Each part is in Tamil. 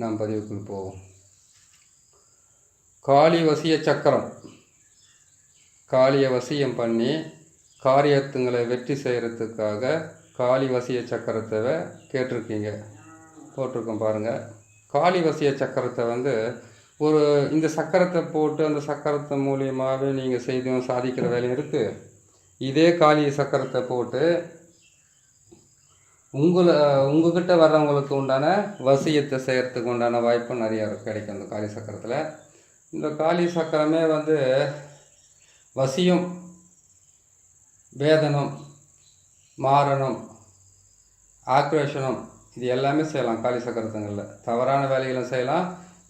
நாம் பதிவுக்குள் போவோம். காளி வசிய சக்கரம். காளியை வசியம் பண்ணி காரியத்துங்களை வெற்றி செய்கிறதுக்காக காளி வசிய சக்கரத்தை கேட்டிருக்கீங்க. போட்டிருக்கோம் பாருங்கள் காளி வசிய சக்கரத்தை வந்து ஒரு இந்த சக்கரத்தை போட்டு அந்த சக்கரத்தை மூலியமாகவே நீங்கள் செய்தும் சாதிக்கிற வேலையும் இருக்குது இதே காளி சக்கரத்தை போட்டு உங்களை உங்ககிட்ட வர்றவங்களுக்கு உண்டான வசியத்தை செய்கிறதுக்கு உண்டான வாய்ப்பும் நிறையா கிடைக்கும் இந்த காளி சக்கரத்தில். இந்த காளி சக்கரமே வந்து வசியம் வேதனம் மாரணம் ஆக்ரோஷனம் இது எல்லாமே செய்யலாம் காளி சக்கரத்துங்களில். தவறான வேலைகளும் செய்யலாம்.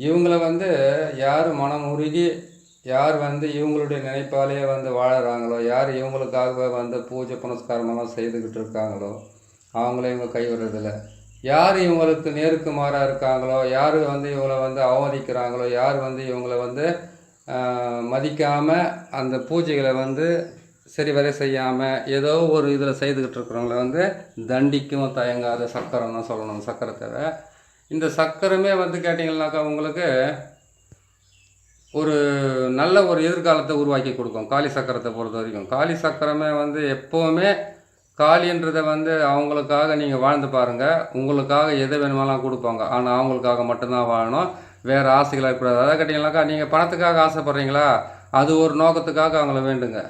இவங்கள வந்து யார் மனம் உருகி யார் வந்து இவங்களுடைய நினைப்பாலேயே வந்து வாழறாங்களோ யார் இவங்களுக்காக வந்து பூஜை புனஸ்காரமெல்லாம் செய்துக்கிட்டு இருக்காங்களோ அவங்கள இவங்க கைவிடுறதில்ல. யார் இவங்களுக்கு நேருக்கு மாறாக இருக்காங்களோ யார் வந்து இவங்கள வந்து அவமதிக்கிறாங்களோ யார் வந்து இவங்கள வந்து மதிக்காமல் அந்த பூஜைகளை வந்து சரிவர செய்யாமல் ஏதோ ஒரு இதில் செய்துக்கிட்டு இருக்கிறவங்கள வந்து தண்டிக்கும் தயங்காத சக்கரம் தான் சொல்லணும் சக்கரத்தை இந்த சக்கரமே வந்து கேட்டிங்கன்னாக்கா உங்களுக்கு ஒரு நல்ல ஒரு எதிர்காலத்தை உருவாக்கி கொடுக்கும் காளி சக்கரத்தை பொறுத்த வரைக்கும். காளி சக்கரமே வந்து எப்போவுமே காளின்றதை வந்து அவங்களுக்காக நீங்கள் வாழ்ந்து பாருங்கள் உங்களுக்காக எதை வேணுமெல்லாம் கொடுப்பாங்க. ஆனால் அவங்களுக்காக மட்டும்தான் வாழணும். வேறு ஆசைகளாக இருக்கக்கூடாது அதை கேட்டிங்கனாக்கா நீங்கள் பணத்துக்காக ஆசைப்பட்றீங்களா? அது ஒரு நோக்கத்துக்காக அவங்கள வேண்டுங்க.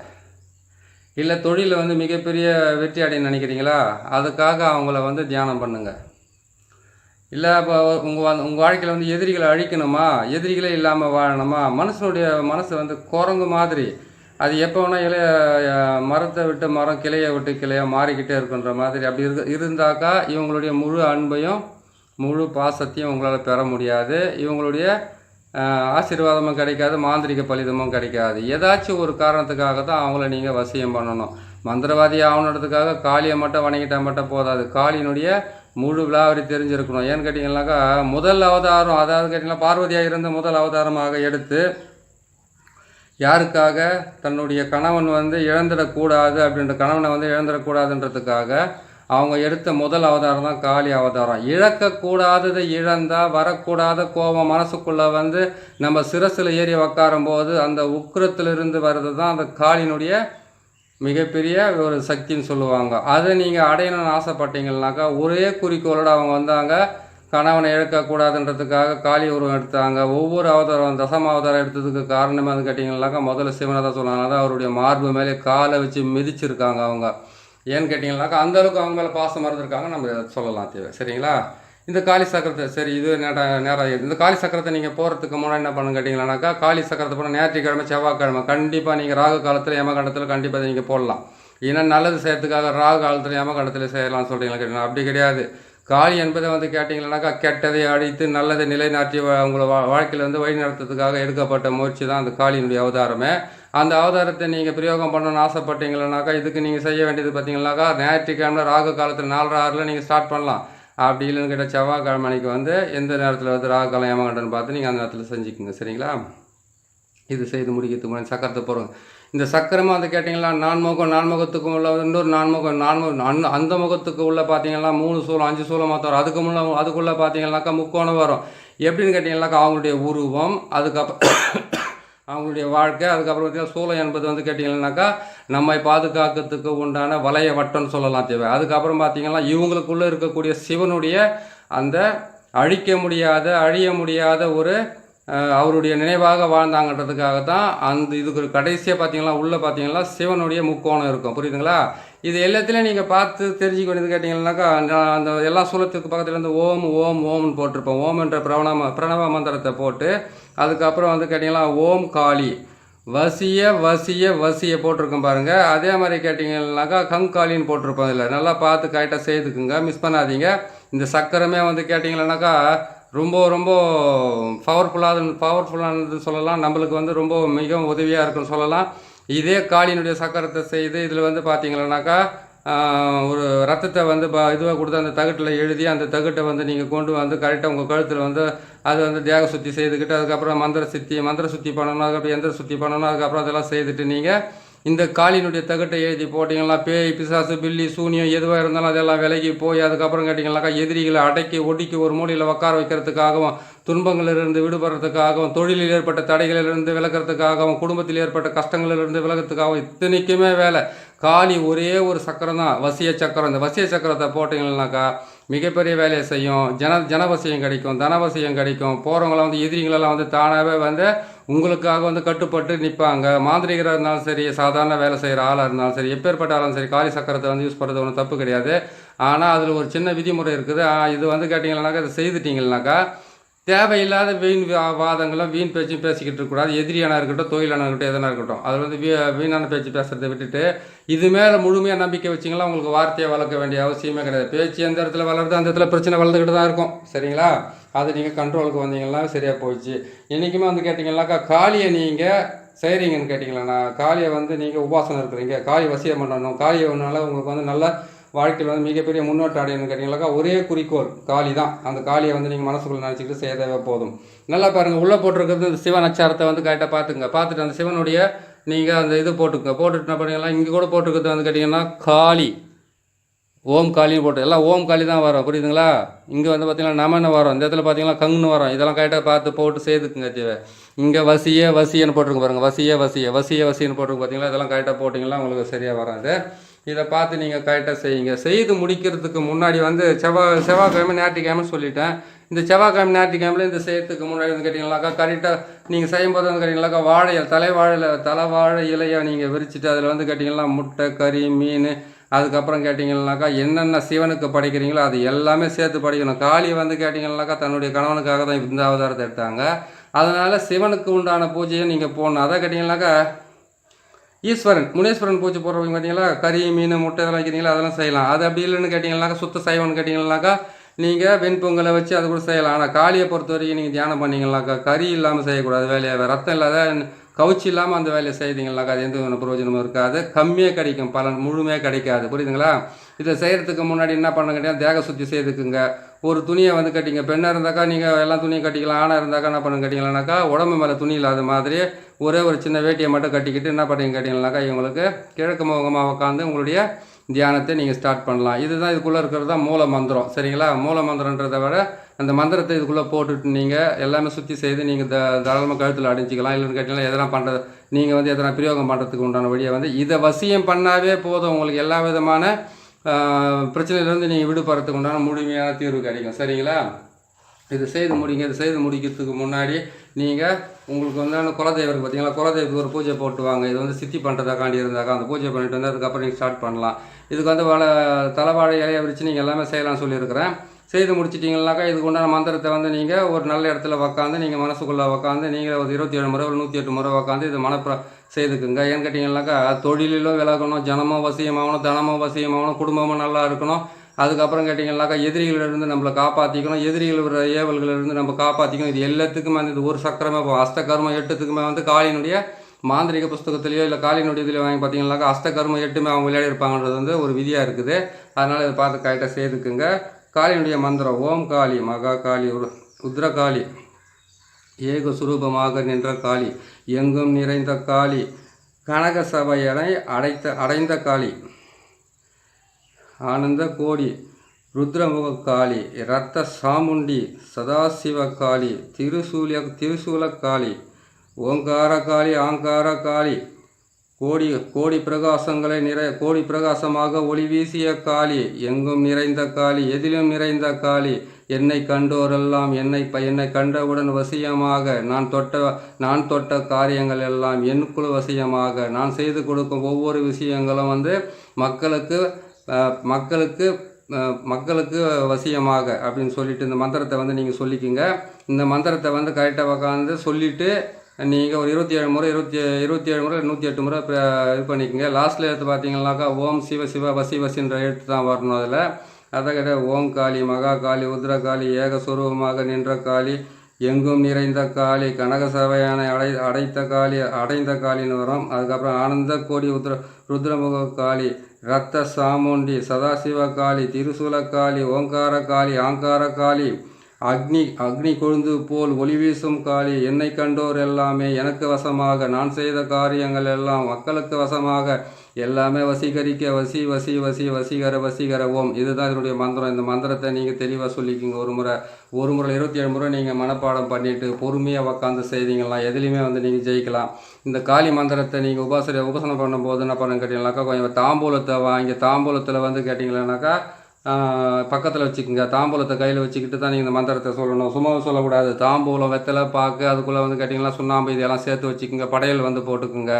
இல்லை தொழிலில் வந்து மிகப்பெரிய வெற்றி அடைன்னு நினைக்கிறீங்களா? அதுக்காக அவங்கள வந்து தியானம் பண்ணுங்கள் இல்லை இப்போ உங்கள் உங்கள் வாழ்க்கையில் வந்து எதிரிகளை அழிக்கணுமா? எதிரிகளே இல்லாமல் வாழணுமா? மனுஷனுடைய மனசு வந்து குரங்கு மாதிரி. அது எப்போ வேணால் இலைய மரத்தை விட்டு மரம் கிளையை விட்டு கிளையாக மாறிக்கிட்டே இருக்குன்ற மாதிரி அப்படி இரு இருந்தாக்கா இவங்களுடைய முழு அன்பையும் முழு பாசத்தையும் உங்களால் பெற முடியாது. இவங்களுடைய ஆசீர்வாதமும் கிடைக்காது மாந்திரிக பலிதமும் கிடைக்காது. ஏதாச்சும் ஒரு காரணத்துக்காக தான் அவங்கள நீங்கள் வசியம் பண்ணணும். மந்திரவாதி ஆகணுன்றதுக்காக காளியை மட்டும் வணங்கிட்டால் மட்டும் போதாது. காளியினுடைய முழு விழாவரி தெரிஞ்சிருக்கணும். ஏன்னு கேட்டிங்கனாக்கா முதல் அவதாரம் அதாவது கேட்டிங்கன்னா பார்வதியாக இருந்த முதல் அவதாரமாக எடுத்து யாருக்காக? தன்னுடைய கணவன் வந்து இழந்துடக்கூடாது அப்படின்ற கணவனை வந்து இழந்துடக்கூடாதுன்றதுக்காக அவங்க எடுத்த முதல் அவதாரம் தான் காளி அவதாரம். இழக்கக்கூடாததை இழந்தால் வரக்கூடாத கோபம் மனசுக்குள்ளே வந்து நம்ம சிரசில் ஏறி உக்காரும் போது அந்த உக்கிரத்திலிருந்து வர்றது தான் அந்த காளினுடைய மிகப்பெரிய ஒரு சக்தின்னு சொல்லுவாங்க. அதை நீங்கள் அடையணும்னு ஆசைப்பட்டீங்கன்னாக்கா ஒரே குறிக்கோளோடு அவங்க வந்தாங்க. கணவனை இழக்கக்கூடாதுன்றதுக்காக காளி உருவம் எடுத்தாங்க. ஒவ்வொரு அவதாரம் தசம அவதாரம் எடுத்ததுக்கு காரணமே வந்து கேட்டிங்கனாக்கா முதல்ல சிவனை தான் சொன்னாங்க தான் அவருடைய மார்பு மேலே காலை வச்சு மிதிச்சிருக்காங்க அவங்க. ஏன்னு கேட்டிங்கனாக்கா அந்தளவுக்கு அவங்க மேலே பாசம் மறந்துருக்காங்க. நம்ம சொல்லலாம் தேவை. சரிங்களா? இந்த காளி சக்கரத்தை சரி இது நேரம் நேரம் இந்த காளி சக்கரத்தை நீங்கள் போகிறதுக்கு முன்னாடி என்ன பண்ணணும் கேட்டிங்களானாக்கா காளி சக்கரத்தை போனால் ஞாயிற்றுக்கிழமை செவ்வாய்க்கிழமை கண்டிப்பாக நீங்கள் ராகு காலத்தில் யமகண்டத்தில் கண்டிப்பாக நீங்கள் போடலாம். ஏன்னா நல்லது செய்யறதுக்காக ராகு காலத்தில் யமகண்டத்தில் செய்யலாம்னு சொல்கிறீங்களா கேட்டீங்களா அப்படி கிடையாது. காளி என்பதை வந்து கேட்டிங்கன்னாக்கா கெட்டதை அழித்து நல்லதை நிலைநாட்டி உங்களை வா வாழ்க்கையில் வந்து வழி நடத்துறதுக்காக எடுக்கப்பட்ட முயற்சி தான் அந்த காளியினுடைய அவதாரமே. அந்த அவதாரத்தை நீங்கள் பிரயோகம் பண்ணணும்னு ஆசைப்பட்டீங்களனாக்கா இதுக்கு நீங்கள் செய்ய வேண்டியது பார்த்தீங்கன்னாக்கா ஞாயிற்றுக்கிழமை ராகு காலத்தில் நாலரை ஆறில் நீங்கள் ஸ்டார்ட் பண்ணலாம். அப்படி இல்லைன்னு கேட்டால் செவ்வாய்க்கிழமை அன்னைக்கு வந்து எந்த நேரத்தில் வந்து ராகு காலம் ஏமாகண்டன்னு பார்த்து நீங்கள் அந்த நேரத்தில் செஞ்சுக்கோங்க. சரிங்களா? இது செய்து முடிக்கிறதுக்கு முன்னாடி சக்கரத்தை போகிறோம் இந்த சக்கரமாக வந்து கேட்டிங்கன்னா நான்முகம் நான்முகத்துக்கு உள்ள இன்னொரு நான்முகம் நான்முகம் அந் அந்த முகத்துக்கு உள்ளே பார்த்தீங்கன்னா மூணு சூலம் அஞ்சு சூலம் மாற்றம் வரும் அதுக்கு முன்னே அதுக்குள்ளே பார்த்தீங்கன்னாக்கா முக்கோணம் வரும். எப்படின்னு கேட்டிங்கன்னாக்கா அவங்களுடைய உருவம் அதுக்கப்புறம் அவங்களுடைய வாழ்க்கை அதுக்கப்புறம் பார்த்தீங்கன்னா சூளம் என்பது வந்து கேட்டிங்கன்னாக்கா நம்மை பாதுகாக்கிறதுக்கு உண்டான வளைய வட்டம்னு சொல்லலாம் தேவை. அதுக்கப்புறம் பார்த்தீங்கன்னா இவங்களுக்குள்ளே இருக்கக்கூடிய சிவனுடைய அந்த அழிக்க முடியாத அழிய முடியாத ஒரு அவருடைய நினைவாக வாழ்ந்தாங்கன்றதுக்காக தான் அந்த இதுக்கு கடைசியாக பார்த்தீங்களா உள்ளே பார்த்தீங்கன்னா சிவனுடைய முக்கோணம் இருக்கும். புரியுதுங்களா? இது எல்லாத்துலேயும் நீங்கள் பார்த்து தெரிஞ்சுக்க வேண்டியது கேட்டிங்கன்னாக்கா அந்த எல்லா சூலத்துக்கு பக்கத்தில் வந்து ஓம் ஓம் ஓம்னு போட்டிருப்போம். ஓம் என்ற பிரணவ பிரணவ மந்திரத்தை போட்டு அதுக்கப்புறம் வந்து கேட்டிங்கன்னா ஓம் காளி. வசிய வசிய வசிய போட்டிருக்கோம் பாருங்கள் அதே மாதிரி கேட்டிங்கன்னாக்கா கங்காளின்னு போட்டிருப்போம் இதில். நல்லா பார்த்து கரெக்டாக செய்துக்குங்க. மிஸ் பண்ணாதீங்க. இந்த சக்கரமே வந்து கேட்டிங்கன்னாக்கா ரொம்ப ரொம்ப பவர்ஃபுல்லாக பவர்ஃபுல்லானது சொல்லலாம். நம்மளுக்கு வந்து ரொம்ப மிகவும் உதவியாக இருக்குன்னு சொல்லலாம். இதே காளியினுடைய சக்கரத்தை செய்து இதில் வந்து பார்த்தீங்கன்னாக்கா ஒரு ரத்தத்தை வந்து ப இதுவாக கொடுத்து அந்த தகட்டில் எழுதி அந்த தகட்டை வந்து நீங்கள் கொண்டு வந்து கரெக்டாக உங்கள் கழுத்தில் வந்து அது வந்து தேக சுத்தி செய்துக்கிட்டு அதுக்கப்புறம் மந்திர சுத்தி மந்திர சுத்தி பண்ணணும் அதுக்கப்புறம் எந்திர சுத்தி பண்ணணும் அதுக்கப்புறம் அதெல்லாம் செய்துட்டு நீங்கள் இந்த காளியினுடைய தகட்டை எழுதி போட்டிங்கன்னா பேய் பிசாசு பில்லி சூனியம் எதுவாக இருந்தாலும் அதெல்லாம் விலகி போய் அதுக்கப்புறம் கேட்டிங்கனாக்கா எதிரிகளை அடக்கி ஒடுக்கி ஒரு மூலையில் உட்கார வைக்கிறதுக்காகவும் துன்பங்களிலிருந்து விடுபடுறதுக்காகவும் தொழிலில் ஏற்பட்ட தடைகளிலிருந்து விலகிறதுக்காகவும் குடும்பத்தில் ஏற்பட்ட கஷ்டங்களிலிருந்து விலகிறதுக்காகவும் இத்தனைக்குமே வேலை. காளி ஒரே ஒரு சக்கரம் தான் வசிய சக்கரம். இந்த வசிய சக்கரத்தை போட்டிங்கன்னாக்கா மிகப்பெரிய வேலையை செய்யும். ஜன ஜனவசியம் கிடைக்கும் தனவசியம் கிடைக்கும். போகிறவங்களாம் வந்து எதிரிங்களெல்லாம் வந்து தானாகவே வந்து உங்களுக்காக வந்து கட்டுப்பட்டு நிற்பாங்க மாந்திரிகராக இருந்தாலும் சரி சாதாரண வேலை செய்கிற ஆளாக இருந்தாலும் சரி எப்பேற்பட்ட ஆளும் சரி காளி சக்கரத்தை வந்து யூஸ் பண்ணுறது ஒன்றும் தப்பு கிடையாது. ஆனால் அதில் ஒரு சின்ன விதிமுறை இருக்குது. இது வந்து கேட்டிங்கன்னாக்கா இதை செய்துட்டிங்கன்னாக்கா தேவையில்லாத வீண் வாதங்களும் வீண் பேச்சும் பேசிக்கிட்டு இருக்கக்கூடாது. எதிரியானா இருக்கட்டும் தொழிலானா இருக்கட்டும் எதனா இருக்கட்டும். அதில் வந்து வீ வீணான பேச்சு பேசுறதை விட்டுட்டு இது மேலே முழுமையாக நம்பிக்கை வச்சிங்களா உங்களுக்கு வார்த்தையை வளர்க்க வேண்டிய அவசியமே கிடையாது. பேச்சு எந்த இடத்துல வளருது அந்த இடத்துல பிரச்சனை வளர்ந்துக்கிட்டு தான் இருக்கும். சரிங்களா? அது நீங்கள் கண்ட்ரோலுக்கு வந்தீங்கன்னா சரியாக போயிடுச்சு என்றைக்குமே வந்து கேட்டிங்கன்னாக்கா காளியை நீங்கள் செய்கிறீங்கன்னு கேட்டிங்களா? காளியை வந்து நீங்கள் உபாசனம் இருக்கிறீங்க. காளி வசியம் பண்ணணும். காளியை ஒன்றால் உங்களுக்கு வந்து நல்லா வாழ்க்கையில் வந்து மிகப்பெரிய முன்னோட்ட அடையணும்னு கேட்டிங்களாக்கா ஒரே குறிக்கோள் காளி தான். அந்த காளியை வந்து நீங்கள் மனசுக்குள்ளே நினச்சிக்கிட்டு செய்யவே போதும். நல்லா பாருங்கள் உள்ளே போட்டிருக்கிறது இந்த சிவன் அச்சாரத்தை வந்து கரெக்டாக பார்த்துங்க. பார்த்துட்டு அந்த சிவனுடைய நீங்கள் அந்த இது போட்டுக்கோங்க. போட்டுட்டு என்ன பண்ணீங்களா இங்கே கூட போட்டிருக்கிறது வந்து கேட்டிங்கன்னா காளி. ஓம் காளின்னு போட்டு எல்லாம் ஓம் காளி தான் வரும். புரியுதுங்களா? இங்கே வந்து பார்த்தீங்கன்னா நமன்னு வரும். இந்த இடத்துல பார்த்தீங்கன்னா கங்குன்னு வரும். இதெல்லாம் கரெக்டாக பார்த்து போட்டு செய்துக்குங்க ஜீவ. இங்கே வசிய வசியன்னு போட்டிருக்கு பாருங்கள் வசிய வசிய வசிய வசியன்னு போட்டிருக்கு பார்த்தீங்களா இதெல்லாம் கரெக்டாக போட்டிங்கன்னா உங்களுக்கு சரியாக வராது. இதை பார்த்து நீங்கள் கரெக்டாக செய்யுங்க. செய்து முடிக்கிறதுக்கு முன்னாடி வந்து செவ்வாய் செவ்வாய்க்கிழமை ஞாயிற்றுக்கிழமை சொல்லிட்டேன். இந்த செவ்வாய்க்கிழமை ஞாயிற்றுக்கிழமையில் இந்த செய்யறதுக்கு முன்னாடி வந்து கேட்டிங்கனாக்கா கரெக்டாக நீங்கள் செய்யும்போது வந்து வாழையில் வாழை வாழையில் தலை வாழை இலையை நீங்கள் விரிச்சிட்டு அதில் வந்து கேட்டிங்கன்னா முட்டை கறி மீன் அதுக்கப்புறம் கேட்டிங்கன்னாக்கா என்னென்ன சிவனுக்கு படைக்கிறீங்களோ அது எல்லாமே சேர்த்து படைக்கணும். காளி வந்து கேட்டிங்கன்னாக்கா தன்னுடைய கணவனுக்காக தான் இந்த அவதாரத்தை எடுத்தாங்க. அதனால் சிவனுக்கு உண்டான பூஜையை நீங்கள் போடணும். அதை கேட்டிங்கன்னாக்கா ஈஸ்வரன் முனீஸ்வரன் பூஜை போடுறவங்க பார்த்தீங்களா கறி மீன் முட்டை இதெல்லாம் வைக்கிறீங்களா? அதெல்லாம் செய்யலாம். அது அப்படி இல்லைன்னு கேட்டிங்கன்னாக்கா சுத்த சைவம்னு கேட்டிங்கன்னாக்கா நீங்கள் வெண்பொங்கலை வச்சு அது கூட செய்யலாம். ஆனால் காளியை பொறுத்த வரைக்கும் நீங்கள் தியானம் பண்ணிங்கனாக்கா கறி இல்லாமல் செய்யக்கூடாது வேலையை. ரத்தம் இல்லாத கவுச்சி இல்லாமல் அந்த வேலையை செய்தீங்கன்னாக்கா அது எந்த பிரயோஜனமும் இருக்காது. கம்மியாக கிடைக்கும். பலன் முழுமையாக கிடைக்காது. புரியுதுங்களா? இதை செய்கிறதுக்கு முன்னாடி என்ன பண்ண கேட்டீங்கன்னா தேக சுத்தி செய்துக்குங்க. ஒரு துணியை வந்து கட்டிங்க. பெண்ணாக இருந்தாக்கா நீங்கள் எல்லா துணியும் கட்டிக்கலாம். ஆணாக இருந்தாக்கா என்ன பண்ணுங்க கட்டிங்களானாக்கா உடம்பு மேலே துணி இல்லாத மாதிரி ஒரே ஒரு சின்ன வேட்டியை மட்டும் கட்டிக்கிட்டு என்ன பண்ணுறீங்க கேட்டிங்கனாக்கா இவங்களுக்கு கிழக்கு முகமாக உட்காந்து உங்களுடைய தியானத்தை நீங்கள் ஸ்டார்ட் பண்ணலாம். இதுதான் இதுக்குள்ளே இருக்கிறது தான் மூல மந்திரம். சரிங்களா? மூல மந்திரன்றதை விட அந்த மந்திரத்தை இதுக்குள்ளே போட்டுட்டு நீங்கள் எல்லாமே சுற்றி செய்து நீங்கள் த தாராளமாக கழுத்தில் அடிஞ்சிக்கலாம். இல்லைன்னு கேட்டிங்கன்னா எதனா பண்ணுறது நீங்கள் வந்து எதனா பிரயோகம் பண்ணுறதுக்கு உண்டான வழியை வந்து இதை வசியம் பண்ணாவே போதும். உங்களுக்கு எல்லா விதமான பிரச்சனையிலேருந்து நீங்கள் விடுபடுறதுக்கு உண்டான முழுமையான தீர்வு கிடைக்கும். சரிங்களா? இது செய்து முடிங்க இது செய்து முடிக்கிறதுக்கு முன்னாடி நீங்கள் உங்களுக்கு வந்து அந்த குலதெய்வருக்கு பார்த்தீங்களா குலதெய்வத்துக்கு ஒரு பூஜை போட்டு வாங்க. இது வந்து சித்தி பண்ணுறதாக்காண்டி இருந்தாக்கா அந்த பூஜை பண்ணிட்டு வந்து அதுக்கப்புறம் நீங்கள் ஸ்டார்ட் பண்ணலாம். இதுக்கு வந்து வள தலைவாழை இலையை விரித்து நீங்கள் எல்லாமே செய்யலாம்னு சொல்லியிருக்கிறேன். செய்து முடிச்சிட்டிங்கனாக்கா இதுக்கு உண்டான மந்திரத்தை வந்து நீங்கள் ஒரு நல்ல இடத்துல உக்காந்து நீங்கள் மனசுக்குள்ளே உக்காந்து நீங்கள் ஒரு இருபத்தி ஏழு முறை ஒரு நூற்றி எட்டு முறை உக்காந்து இது மனப்புற செய்துக்குங்க. ஏன்னு கேட்டிங்கனாக்கா தொழிலிலும் விலகணும். ஜனமும் வசியமாகணும் தனமும் வசியமாகணும் குடும்பமும் நல்லா இருக்கணும். அதுக்கப்புறம் கேட்டிங்கன்னாக்கா எதிரிகளிலிருந்து நம்மளை காப்பாற்றிக்கணும் எதிரிகள் வர ஏவல்களிலிருந்து நம்ம காப்பாற்றிக்கணும் இது எல்லாத்துக்குமே வந்து இது ஒரு சக்கரமே போகும் அஷ்டகர்மம் எட்டுத்துக்குமே வந்து காளியினுடைய மாந்திரிக புஸ்தகத்திலையோ இல்லை காளியினுடைய இதில் வாங்கி பார்த்தீங்கன்னாக்கா அஷ்டகர்மம் எட்டுமே அவங்க விளையாடி இருப்பாங்கன்றது வந்து ஒரு விதியாக இருக்குது. அதனால் இதை பார்த்து கரெக்டாக செய்துக்குங்க காளியினுடைய மந்திரம் ஓம் காளி மகா காளி ரு- ருத்ரகாளி ஏக சுரூபமாக நின்ற காளி எங்கும் நிறைந்த காளி கனக சபையனை அடைத்த அடைந்த காளி. ஆனந்த கோடி ருத்ரமுக காளி இரத்த சாமுண்டி சதாசிவ காளி திருசூலிய திருசூலக்காளி ஓங்கார காளி ஆங்கார காளி கோடி கோடி பிரகாசங்களை நிறை கோடி பிரகாசமாக ஒளி வீசிய காளி எங்கும் நிறைந்த காளி எதிலும் நிறைந்த காளி என்னை கண்டோரெல்லாம் என்னை ப என்னை கண்டவுடன் வசியமாக நான் தொட்ட நான் தொட்ட காரியங்கள் எல்லாம் எனக்குள் வசியமாக நான் செய்து கொடுக்கும் ஒவ்வொரு விஷயங்களும் வந்து மக்களுக்கு மக்களுக்கு மக்களுக்கு வசியமாக அப்படின்னு சொல்லிட்டு இந்த மந்திரத்தை வந்து நீங்கள் சொல்லிக்கிங்க. இந்த மந்திரத்தை வந்து கரெக்டாக உக்காந்து சொல்லிவிட்டு நீங்கள் ஒரு இருபத்தி ஏழு முறை இருபத்தி இருபத்தி ஏழு முறை நூற்றி எட்டு முறை இது பண்ணிக்கோங்க. லாஸ்ட்டில் எடுத்து பார்த்தீங்கன்னாக்கா ஓம் சிவ சிவ வசி வசின்ற எழுத்து தான் வரணும் அதில். அதை கிடையாது ஓம் காளி மகா காளி உத்ர காளி ஏகஸ்வரூபமாக நின்ற காளி எங்கும் நிறைந்த காளி கனக சபையானை அடை அடைத்த காளி அடைந்த காளின்னு வரும். அதுக்கப்புறம் ஆனந்த கோடி உத்ர ருத்ரமுக காளி ரத்த சாமுண்டி சதாசிவ காளி திருசூல காளி ஓங்கார காளி ஆங்கார காளி அக்னி அக்னி கொழுந்து போல் ஒளி வீசும் காளி என்னை கண்டோர் எல்லாமே எனக்கு வசமாக நான் செய்த காரியங்கள் எல்லாம் மக்களுக்கு வசமாக எல்லாமே வசீகரிக்க வசி வசி வசி வசீகர வசீகர ஓம். இதுதான் இதனுடைய மந்திரம். இந்த மந்திரத்தை நீங்கள் தெளிவாக சொல்லிக்கிங்க. ஒரு முறை ஒரு முறை இருபத்தி ஏழு முறை நீங்கள் மனப்பாடம் பண்ணிவிட்டு பொறுமையாக உக்காந்து செய்தீங்கன்னா எதுலேயுமே வந்து நீங்கள் ஜெயிக்கலாம். இந்த காளி மந்திரத்தை நீங்கள் உபாசனை உபாசனம் பண்ணும்போது என்ன பண்ணுங்க கேட்டீங்கன்னாக்கா கொஞ்சம் தாம்பூலத்தை வாங்கி தாம்பூலத்தில் வந்து கேட்டிங்கன்னாக்கா பக்கத்தில் வச்சுக்கோங்க. தாம்பூலத்தை கையில் வச்சுக்கிட்டு தான் நீங்கள் இந்த மந்திரத்தை சொல்லணும். சும்மா சொல்லக்கூடாது. தாம்பூலம் வெத்தலை பாக்கு அதுக்குள்ளே வந்து கேட்டிங்கன்னா சுண்ணாம்பு இதெல்லாம் சேர்த்து வச்சுக்கோங்க. படையல் வந்து போட்டுக்குங்க.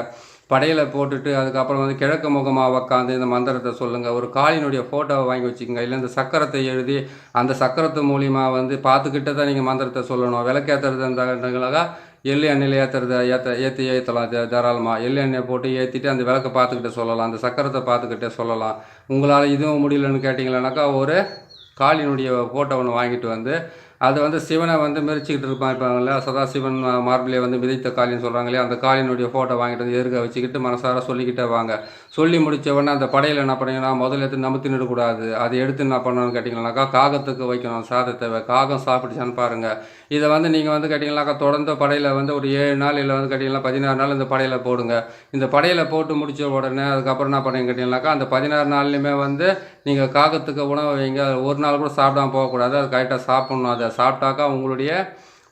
படையில் போட்டுட்டு அதுக்கப்புறம் வந்து கிழக்கு முகமாக உக்காந்து இந்த மந்திரத்தை சொல்லுங்கள் ஒரு காளினுடைய ஃபோட்டோவை வாங்கி வச்சுக்கோங்க. இல்லை இந்த சக்கரத்தை எழுதி அந்த சக்கரத்து மூலிமா வந்து பார்த்துக்கிட்டே தான் நீங்கள் மந்திரத்தை சொல்லணும். விளக்கேற்றுறது அந்த எள்ளு எண்ணெயில் ஏற்றுறத ஏற்ற ஏற்றி ஏற்றலாம் தாராளமாக எள்ளி எண்ணெய் போட்டு ஏற்றிட்டு அந்த விளக்கை பார்த்துக்கிட்டே சொல்லலாம். அந்த சக்கரத்தை பார்த்துக்கிட்டே சொல்லலாம். உங்களால் இதுவும் முடியலன்னு கேட்டிங்களேனாக்கா ஒரு காளியினுடைய ஃபோட்டோ ஒன்று வாங்கிட்டு வந்து அது வந்து சிவனை வந்து மெரிச்சிக்கிட்டு இருப்பான் இருப்பாங்கல்ல சதாசிவன் மார்பிலே வந்து மிதித்த காளின்னு சொல்கிறாங்களே அந்த காளியினுடைய ஃபோட்டோ வாங்கிட்டு வந்து எருக வச்சுக்கிட்டு மனசார சொல்லிக்கிட்டே வாங்க. சொல்லி முடித்தவொடனே அந்த படையில் என்ன பண்ணீங்கன்னா முதல்ல எடுத்து நமுத்தி அதை எடுத்து என்ன பண்ணணும்னு கேட்டிங்கன்னாக்கா காகத்துக்கு வைக்கணும் சாதத்தை. காகம் சாப்பிடுச்சான்னு பாருங்கள் இதை வந்து நீங்கள் வந்து கேட்டிங்கனாக்கா தொடர்ந்து படையில் வந்து ஒரு ஏழு நாள் இல்லை வந்து கேட்டிங்கன்னா பதினாறு நாள் இந்த படையில் போடுங்க. இந்த படையில் போட்டு முடிச்ச உடனே அதுக்கப்புறம் என்ன பண்ணுங்க கேட்டிங்கனாக்கா அந்த பதினாறு நாள்லையுமே வந்து நீங்கள் காகத்துக்கு உணவு வைங்க. ஒரு நாள் கூட சாப்பிடாம போகக்கூடாது. அது கரெக்டாக சாப்பிட்ணும். அதை சாப்பிட்டாக்கா உங்களுடைய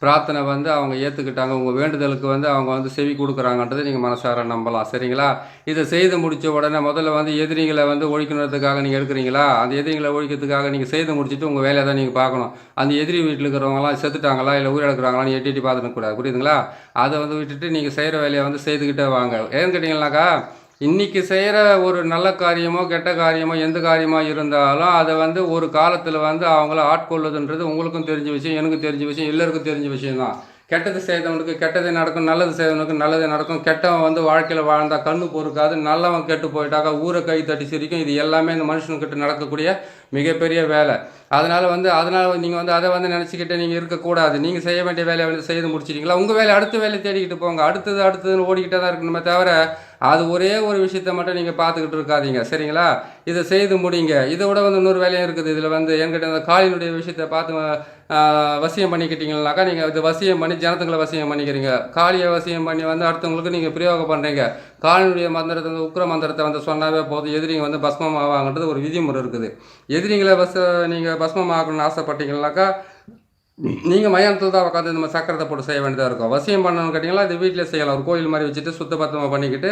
பிரார்த்தனை வந்து அவங்க ஏற்றுக்கிட்டாங்க உங்கள் வேண்டுதலுக்கு வந்து அவங்க வந்து செவி கொடுக்குறாங்கன்றதை நீங்கள் மனசார நம்பலாம். சரிங்களா? இதை செய்து முடித்த உடனே முதல்ல வந்து எதிரிகளை வந்து ஒழிக்கணுறதுக்காக நீங்கள் எடுக்கிறீங்களா? அந்த எதிரிகளை ஒழிக்கிறதுக்காக நீங்கள் செய்து முடிச்சுட்டு உங்கள் வேலையை தான் நீங்கள் பார்க்கணும். அந்த எதிரி வீட்டில் இருக்கிறவங்களாம் செத்துட்டாங்களா? இல்லை உயிரிழக்கிறாங்களான்னு எட்டி எட்டி பார்த்துக்கூடாது புரியுதுங்களா? அதை வந்து விட்டுட்டு நீங்கள் செய்கிற வேலையை வந்து செய்துக்கிட்டே வாங்க. ஏன்னு கேட்டிங்கன்னாக்கா இன்னைக்கு செய்கிற ஒரு நல்ல காரியமோ கெட்ட காரியமோ எந்த காரியமாக இருந்தாலும் அதை வந்து ஒரு காலத்தில் வந்து அவங்கள ஆட்கொள்ளுதுன்றது உங்களுக்கும் தெரிஞ்ச விஷயம் எனக்கும் தெரிஞ்ச விஷயம் எல்லாருக்கும் தெரிஞ்ச விஷயம் தான் கெட்டது செய்தவனுக்கு கெட்டது நடக்கும் நல்லது செய்தவனுக்கு நல்லது நடக்கும். கெட்டவன் வந்து வாழ்க்கையில் வாழ்ந்தால் கண்ணு பொறுக்காது நல்லவன் கெட்டு போயிட்டாக்கா ஊரை கை தட்டி சிரிக்கும். இது எல்லாமே இந்த மனுஷனுக்கிட்ட நடக்கக்கூடிய மிகப்பெரிய வேலை. அதனால் வந்து அதனால் நீங்கள் வந்து அதை வந்து நினச்சிக்கிட்டு நீங்கள் இருக்கக்கூடாது. நீங்கள் செய்ய வேண்டிய வேலையை வந்து செய்து முடிச்சிட்டீங்களா? உங்கள் வேலை அடுத்த வேலையை தேடிக்கிட்டு போங்க. அடுத்தது அடுத்ததுன்னு ஓடிக்கிட்டே தான் இருக்கணுமே தவிர அது ஒரே ஒரு விஷயத்த மட்டும் நீங்கள் பார்த்துக்கிட்டு இருக்காதீங்க. சரிங்களா? இதை செய்து முடிங்க. இதை விட வந்து இன்னொரு வேலையும் இருக்குது. இதில் வந்து என்கிட்ட அந்த காலினுடைய விஷயத்தை பார்த்து வசியம் பண்ணிக்கிட்டீங்கனாக்கா நீங்கள் இது வசியம் பண்ணி ஜனத்துங்களை வசியம் பண்ணிக்கிறீங்க. காளியை வசியம் பண்ணி வந்து அடுத்தவங்களுக்கு நீங்கள் பிரயோகம் பண்ணுறீங்க காலினுடைய மந்திரத்தை வந்து உக்ர மந்திரத்தை வந்து சொன்னாவே போதும். எதிரிங்க வந்து பஸ்மம் ஆவாங்கன்றது ஒரு விதிமுறை இருக்குது. எதிரிங்களை பஸ் நீங்கள் பஸ்மம் ஆகணும்னு ஆசைப்பட்டீங்கன்னாக்கா நீங்கள் மயானத்தில் தான் உட்காந்து இந்த மாதிரி சக்கரத்தை போட்டு செய்ய வேண்டியதாக இருக்கும். வசியம் பண்ணணும்னு கேட்டிங்கன்னா இது வீட்டில் செய்யலாம். ஒரு கோயில் மாதிரி வச்சுட்டு சுத்தபத்தமாக பண்ணிக்கிட்டு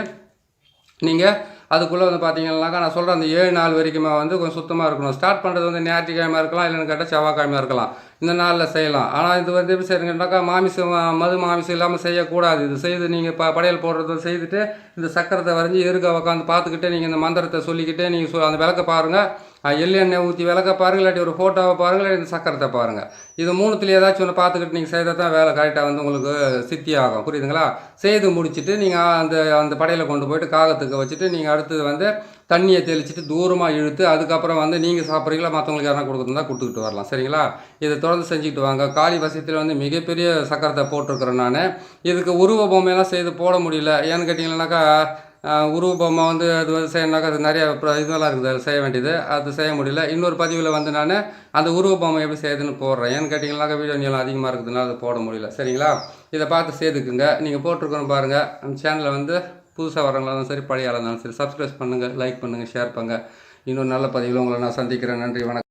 நீங்கள் அதுக்குள்ளே வந்து பார்த்தீங்கன்னாக்கா நான் சொல்கிறேன் அந்த ஏழு நாள் வரைக்குமே வந்து கொஞ்சம் சுத்தமாக இருக்கணும். ஸ்டார்ட் பண்ணுறது வந்து ஞாயிற்றுக்கிழமை இருக்கலாம் இல்லைன்னு கேட்டால் செவ்வாய்க்கிழமையாக இருக்கலாம். இந்த நாளில் செய்யலாம். ஆனால் இது வந்து எப்படி செய்யுங்கன்னாக்கா மாமிசம் மது மாமிசம் இல்லாமல் செய்யக்கூடாது. இது செய்து நீங்கள் ப படையல் போடுறதும் செய்துட்டு இந்த சக்கரத்தை வரைஞ்சி இருக்க உட்காந்து பார்த்துக்கிட்டே நீங்கள் இந்த மந்திரத்தை சொல்லிக்கிட்டே நீங்கள் சொ அந்த விளக்க பாருங்கள் எள்ளு எண்ணெய் ஊற்றி விளக்க பாருங்கள் இல்லாட்டி ஒரு ஃபோட்டோவை பாருங்கள் இல்லாட்டி சக்கரத்தை பாருங்கள் இது மூணுத்துல ஏதாச்சும் ஒன்று பார்த்துக்கிட்டு நீங்கள் செய்தால் தான் வேலை கரெக்டாக வந்து உங்களுக்கு சித்தி ஆகும் புரியுதுங்களா? செய்து முடிச்சுட்டு நீங்கள் அந்த அந்த படையில் கொண்டு போயிட்டு காகத்துக்கு வச்சுட்டு நீங்கள் அடுத்தது வந்து தண்ணியை தெளிச்சுட்டு தூரமாக இழுத்து அதுக்கப்புறம் வந்து நீங்கள் சாப்பிட்றீங்களா மற்றவங்களுக்கு யாரா கொடுக்குறதா கொடுத்துக்கிட்டு வரலாம். சரிங்களா? இதை தொடர்ந்து செஞ்சுக்கிட்டு வாங்க. காளி வசியத்தில் வந்து மிகப்பெரிய சக்கரத்தை போட்டிருக்கிறேன் நான். இதுக்கு உருவ பொம்மையெல்லாம் செய்து போட முடியல. ஏன்னு கேட்டிங்கன்னாக்கா உருவ பொம்மை வந்து அது வந்து செய்யணுனாக்கா அது நிறைய அப்புறம் இதெல்லாம் இருக்குது. அது செய்ய வேண்டியது. அது செய்ய முடியல. இன்னொரு பதிவில் வந்து நான் அந்த உருவ பொம்மை எப்படி செய்யுதுன்னு போடுறேன். ஏன்னு கேட்டிங்கனாக்கா வீடியோ நீளம் அதிகமாக இருக்குதுன்னா அது போட முடியல. சரிங்களா? இதை பார்த்து செய்துக்குங்க. நீங்கள் போட்டிருக்கணும் பாருங்கள் நம்ம சேனலில் வந்து புதுசாக வரவங்களா இருந்தாலும் சரி பழைய ஆளாக இருந்தாலும் சரி சப்ஸ்கிரைப் பண்ணுங்கள் லைக் பண்ணுங்கள் ஷேர் பண்ணுங்கள் இன்னொரு நல்ல பதிவில் உங்களை நான் சந்திக்கிறேன். நன்றி வணக்கம்.